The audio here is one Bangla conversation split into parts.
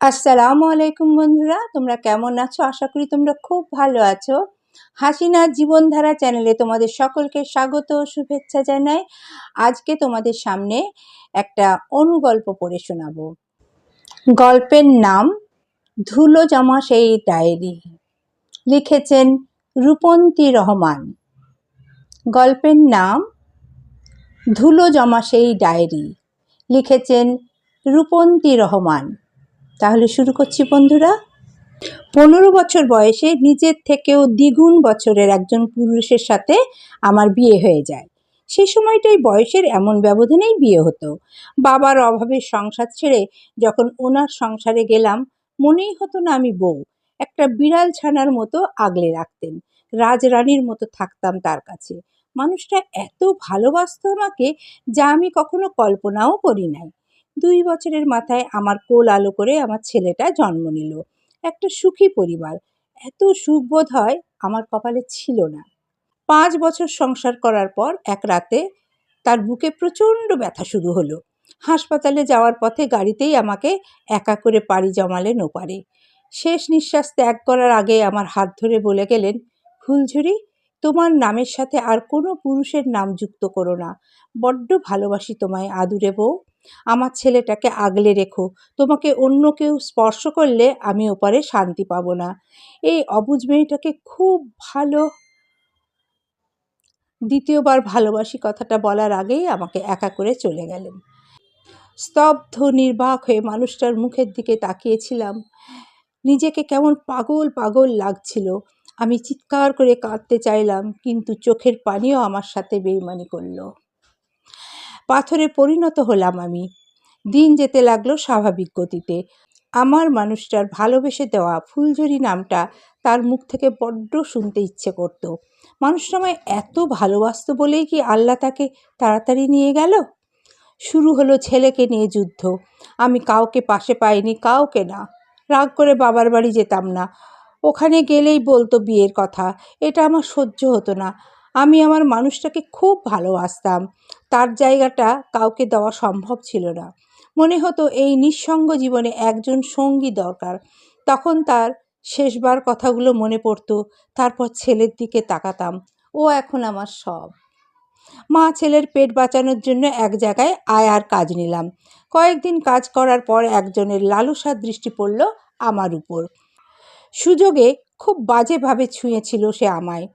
আসসালামু আলাইকুম বন্ধুরা, তোমরা কেমন আছো? আশা করি তোমরা খুব ভালো আছো। হাসিনার জীবনধারা চ্যানেলে তোমাদের সকলকে স্বাগত ও শুভেচ্ছা জানাই। আজকে তোমাদের সামনে একটা অনুগল্প পড়ে শোনাবো। গল্পের নাম ধুলো জমা সেই ডায়েরি। লিখেছেন রূপন্তী রহমান। গল্পের নাম ধুলো জমা সেই ডায়েরি। লিখেছেন রূপন্তী রহমান। তাহলে শুরু করছি বন্ধুরা। পনেরো বছর বয়সে নিজের থেকেও দ্বিগুণ বছরের একজন পুরুষের সাথে আমার বিয়ে হয়ে যায়। সে সময়টাই বয়সের এমন ব্যবধানেই বিয়ে হতো। বাবার অভাবের সংসার ছেড়ে যখন ওনার সংসারে গেলাম, মনেই হতো না আমি বউ। একটা বিড়াল ছানার মতো আগলে রাখতেন। রাজরানীর মতো থাকতাম তার কাছে। মানুষটা এত ভালোবাসত আমাকে যা আমি কখনো কল্পনাও করি নাই। দুই বছরের মাথায় আমার কোল আলো করে আমার ছেলেটা জন্ম নিল। একটা সুখী পরিবার। এত সুখ বোধ হয় আমার কপালে ছিল না। পাঁচ বছর সংসার করার পর এক রাতে তার বুকে প্রচণ্ড ব্যথা শুরু হলো। হাসপাতালে যাওয়ার পথে গাড়িতেই আমাকে একা করে পাড়ি জমালেন ওপারে। শেষ নিঃশ্বাস ত্যাগ করার আগে আমার হাত ধরে বলে গেলেন, ফুলঝুরি তোমার নামের সাথে আর কোনো পুরুষের নাম যুক্ত করো না। বড্ড ভালোবাসি তোমায়, আদুরে বউ। আমার ছেলেটাকে আগলে রেখো। তোমাকে অন্য কেউ স্পর্শ করলে আমি ওপারে শান্তি পাবো না। এই অবুজ মেয়েটাকে খুব ভালো দ্বিতীয়বার ভালোবাসি কথাটা বলার আগেই আমাকে একা করে চলে গেলেন। স্তব্ধ, নির্বাক হয়ে মানুষটার মুখের দিকে তাকিয়েছিলাম। নিজেকে কেমন পাগল পাগল লাগছিল। আমি চিৎকার করে কাঁদতে চাইলাম, কিন্তু চোখের পানিও আমার সাথে বেইমানি করল। পাথরে পরিণত হলাম আমি। দিন যেতে লাগল স্বাভাবিক গতিতে। আমার মানুষটার ভালোবেসে দেওয়া ফুলঝুরি নামটা তার মুখ থেকে বড্ড শুনতে ইচ্ছে করত। মানুষটা আমায় এত ভালোবাসত বলেই কি আল্লাহ তাকে তাড়াতাড়ি নিয়ে গেল? শুরু হলো ছেলেকে নিয়ে যুদ্ধ। আমি কাউকে পাশে পাইনি, কাউকে না। রাগ করে বাবার বাড়ি যেতাম না। ওখানে গেলেই বলতো বিয়ের কথা। এটা আমার সহ্য হতো না। আমি আমার মানুষটাকে খুব ভালোবাসতাম। তার জায়গাটা কাউকে দেওয়া সম্ভব ছিল না। মনে হতো এই নিঃসঙ্গ জীবনে একজন সঙ্গী দরকার। তখন তার শেষবার কথাগুলো মনে পড়তো, তারপর ছেলের দিকে তাকাতাম। ও এখন আমার সব। মা ছেলের পেট বাঁচানোর জন্য এক জায়গায় আয়ার কাজ নিলাম। কয়েকদিন কাজ করার পর একজনের লালসার দৃষ্টি পড়ল আমার উপর। সুযোগে খুব বাজেভাবে ছুঁয়েছিল সে আমায়।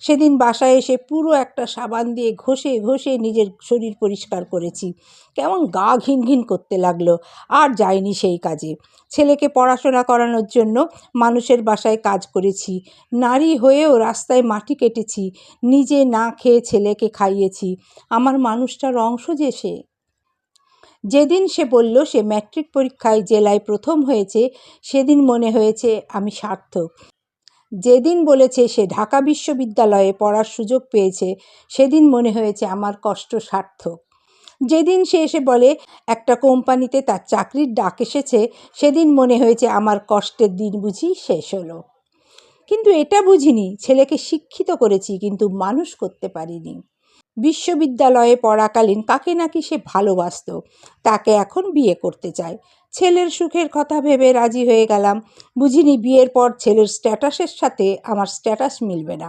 সেদিন বাসায় এসে পুরো একটা সাবান দিয়ে ঘষে ঘষে নিজের শরীর পরিষ্কার করেছি। কেমন গা ঘিন ঘিন করতে লাগল, আর যায়নি সেই কাজে। ছেলেকে পড়াশোনা করানোর জন্য মানুষের বাসায় কাজ করেছি। নারী হয়েও রাস্তায় মাটি কেটেছি, নিজে না খেয়ে ছেলেকে খাইয়েছি। আমার মানুষটার অংশ যে সে। যেদিন সে বলল সে ম্যাট্রিক পরীক্ষায় জেলায় প্রথম হয়েছে, সেদিন মনে হয়েছে আমি সার্থক। যেদিন বলেছে সে ঢাকা বিশ্ববিদ্যালয়ে পড়ার সুযোগ পেয়েছে, সেদিন মনে হয়েছে আমার কষ্ট সার্থক। যেদিন সে এসে বলে একটা কোম্পানিতে তার চাকরির ডাক এসেছে, সেদিন মনে হয়েছে আমার কষ্টের দিন বুঝি শেষ হলো। কিন্তু এটা বুঝিনি, ছেলেকে শিক্ষিত করেছি কিন্তু মানুষ করতে পারিনি। বিশ্ববিদ্যালয়ে পড়াকালীন কাকে নাকি সে ভালোবাসত, তাকে এখন বিয়ে করতে চায়। ছেলের সুখের কথা ভেবে রাজি হয়ে গেলাম। বুঝিনি বিয়ের পর ছেলের স্ট্যাটাসের সাথে আমার স্ট্যাটাস মিলবে না।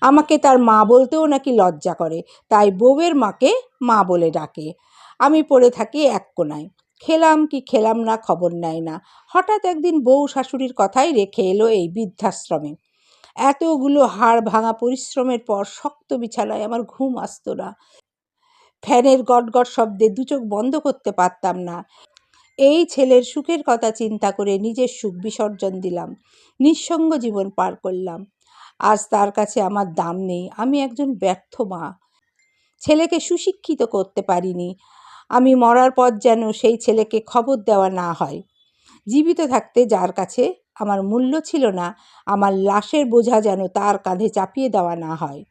আমাকে তার মা বলতেও নাকি লজ্জা করে, তাই বউয়ের মাকে মা বলে ডাকে। আমি পড়ে থাকি এক কোনায় খেলাম কি খেলাম না খবর নেয় না। হঠাৎ একদিন বউ শাশুড়ির কথাই রেখে এলো এই বৃদ্ধাশ্রমে। এতগুলো হাড় ভাঙা পরিশ্রমের পর শক্ত বিছানায় আমার ঘুম আসতো না। ফ্যানের গটগট শব্দে দুচোখ বন্ধ করতে পারতাম না। এই ছেলের সুখের কথা চিন্তা করে নিজের সুখ বিসর্জন দিলাম, নিঃসঙ্গ জীবন পার করলাম। আজ তার কাছে আমার দাম নেই, আমি একজন ব্যর্থ মা। ছেলেকে সুশিক্ষিত করতে পারিনি, আমি মরার পর যেন সেই ছেলেকে খবর দেওয়া না হয়। জীবিত থাকতে যার কাছে আমার মূল্য ছিল না, আমার লাশের বোঝা যেন তার কাঁধে চাপিয়ে দেওয়া না হয়।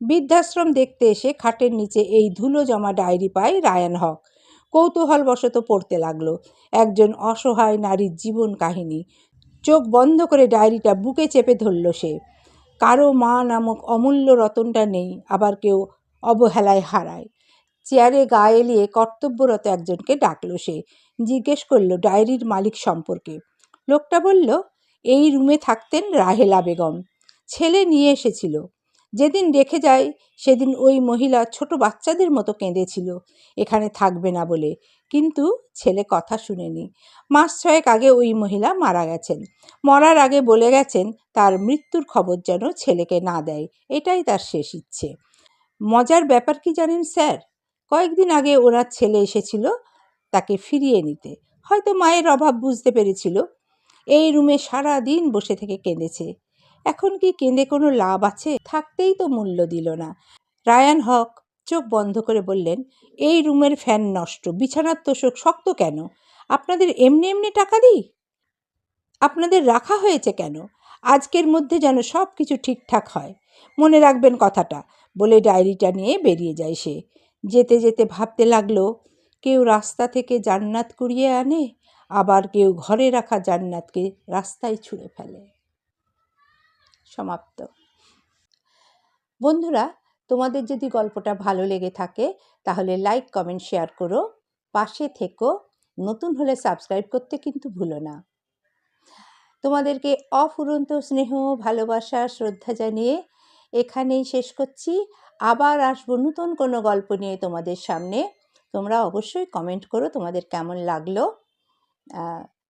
বৃদ্ধাশ্রম দেখতে এসে খাটের নিচে এই ধুলো জমা ডায়েরি পায় রায়ান হক। কৌতূহলবশত পড়তে লাগল, একজন অসহায় নারীর জীবন কাহিনী। চোখ বন্ধ করে ডায়েরিটা বুকে চেপে ধরল সে। কারও মা নামক অমূল্য রতনটা নেই, আবার কেউ অবহেলায় হারায়। চেয়ারে গা এলিয়ে কর্তব্যরত একজনকে ডাকলো সে। জিজ্ঞেস করল ডায়েরির মালিক সম্পর্কে। লোকটা বলল, এই রুমে থাকতেন রাহেলা বেগম। ছেলে নিয়ে এসেছিল। যেদিন রেখে যায়, সেদিন ওই মহিলা ছোট বাচ্চাদের মতো কেঁদেছিল। এখানে থাকবে না বলে। কিন্তু ছেলে কথা শুনেনি। মাস ছয়েক আগে ওই মহিলা মারা গেছেন। মরার আগে বলে গেছেন, তার মৃত্যুর খবর যেন ছেলেকে না দেয়। এটাই তার শেষ ইচ্ছে। মজার ব্যাপার কি জানেন স্যার? কয়েকদিন আগে ওনার ছেলে এসেছিল তাকে ফিরিয়ে নিতে। হয়তো মায়ের অভাব বুঝতে পেরেছিল। এই রুমে সারা দিন বসে থেকে কেঁদেছে। এখন কি কেঁদে কোনো লাভ আছে? থাকতেই তো মূল্য দিল না। রায়ান হক চোখ বন্ধ করে বললেন, এই রুমের ফ্যান নষ্ট, বিছানার তোষক শক্ত কেন? আপনাদের এমনি এমনি টাকা দিই? আপনাদের রাখা হয়েছে কেন? আজকের মধ্যে যেন সব কিছু ঠিকঠাক হয়। মনে রাখবেন কথাটা, বলে ডায়েরিটা নিয়ে বেরিয়ে যায় সে। যেতে যেতে ভাবতে লাগল, কেউ রাস্তা থেকে জান্নাত কুড়িয়ে আনে আবার কেউ ঘরে রাখা জান্নাতকে রাস্তায় ছুঁড়ে ফেলে। সমাপ্ত। বন্ধুরা, তোমাদের যদি গল্পটা ভালো লেগে থাকে, তাহলে লাইক কমেন্ট শেয়ার করো। পাশে থেকো। নতুন হলে সাবস্ক্রাইব করতে কিন্তু ভুলো না। তোমাদেরকে অফুরন্ত স্নেহ, ভালোবাসা, শ্রদ্ধা জানিয়ে এখানেই শেষ করছি। আবার আসব নতুন কোনো গল্প নিয়ে তোমাদের সামনে। তোমরা অবশ্যই কমেন্ট করো তোমাদের কেমন লাগল।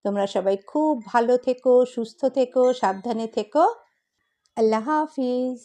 তোমরা সবাই খুব ভালো থেকো সুস্থ থেকো সাবধানে থেকো। আল্লাহ হাফিজ।